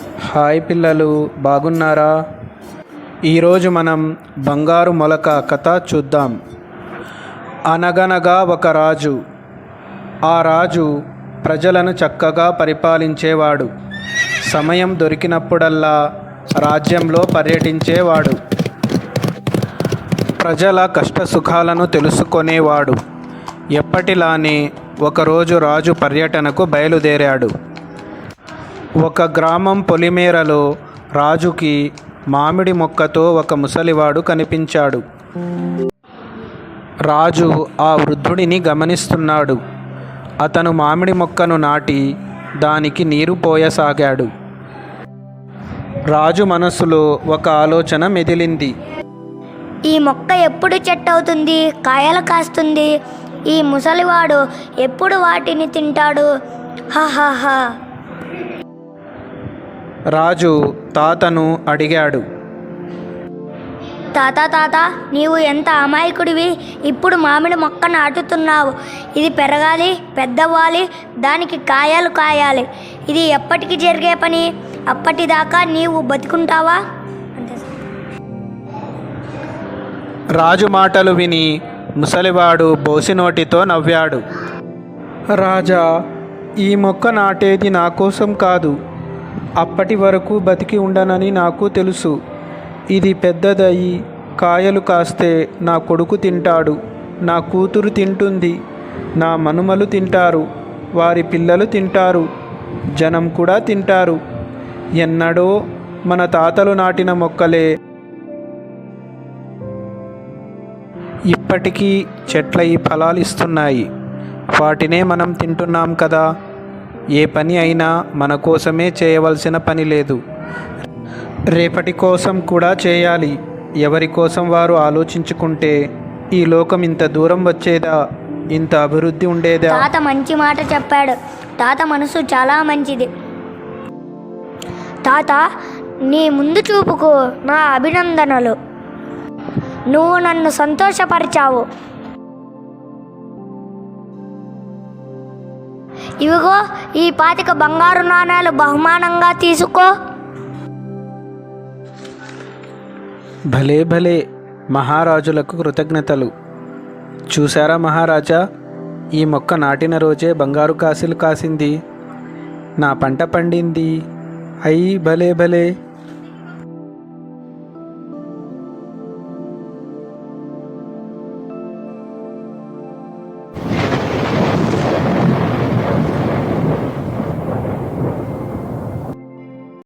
Hi పిల్లలు బాగున్నారా? ఈరోజు మనం బంగారు మొలక కథ చూద్దాం. అనగనగా ఒక రాజు. ఆ రాజు ప్రజలను చక్కగా పరిపాలించేవాడు. సమయం దొరికినప్పుడల్లా రాజ్యంలో పర్యటించేవాడు. ప్రజల కష్టసుఖాలను తెలుసుకొనేవాడు. ఎప్పటిలానే ఒకరోజు రాజు పర్యటనకు బయలుదేరాడు. ఒక గ్రామం పొలిమేరలో రాజుకి మామిడి మొక్కతో ఒక ముసలివాడు కనిపించాడు. రాజు ఆ వృద్ధుడిని గమనిస్తున్నాడు. అతను మామిడి మొక్కను నాటి దానికి నీరు పోయసాగాడు. రాజు మనసులో ఒక ఆలోచన మెదిలింది. ఈ మొక్క ఎప్పుడు చెట్టు అవుతుంది కాయలు కాస్తుంది. ఈ ముసలివాడు ఎప్పుడు వాటిని తింటాడు? హాహాహా రాజు తాతను అడిగాడు. తాత తాత నీవు ఎంత అమాయకుడివి? ఇప్పుడు మామిడి మొక్క నాటుతున్నావు. ఇది పెరగాలి పెద్దవ్వాలి దానికి కాయలు కాయాలి. ఇది ఎప్పటికి జరిగే పని? అప్పటిదాకా నీవు బతుకుంటావా. రాజు మాటలు విని ముసలివాడు బోసినోటితో నవ్వాడు. రాజా ఈ మొక్క నాటేది నా కోసం కాదు. అప్పటి వరకు బతికి ఉండనని నాకు తెలుసు. ఇది పెద్దదయ్యి కాయలు కాస్తే నా కొడుకు తింటాడు. నా కూతురు తింటుంది. నా మనుమలు తింటారు. వారి పిల్లలు తింటారు. జనం కూడా తింటారు. ఎన్నడో మన తాతలు నాటిన మొక్కలే. ఇప్పటికీ చెట్ల ఈ ఫలాలు ఇస్తున్నాయి వాటినే మనం తింటున్నాం కదా. ఏ పని అయినా మన కోసమే చేయవలసిన పని లేదు. రేపటి కోసం కూడా చేయాలి. ఎవరి కోసం వారు ఆలోచించుకుంటే ఈ లోకం ఇంత దూరం వచ్చేదా? ఇంత అభివృద్ధి ఉండేదా? తాత మంచి మాట చెప్పాడు. తాత మనసు చాలా మంచిది. తాత నీ ముందు చూపుకు నా అభినందనలు. నువ్వు నన్ను సంతోషపరిచావు. ఇవిగో ఈ పాతిక బంగారు నాణేలు బహుమానంగా తీసుకో. భలే భలే మహారాజులకు కృతజ్ఞతలు. చూసారా మహారాజా ఈ మొక్క నాటిన రోజే బంగారు కాసులు కాసింది. నా పంట పండింది. అయి భలే భలే.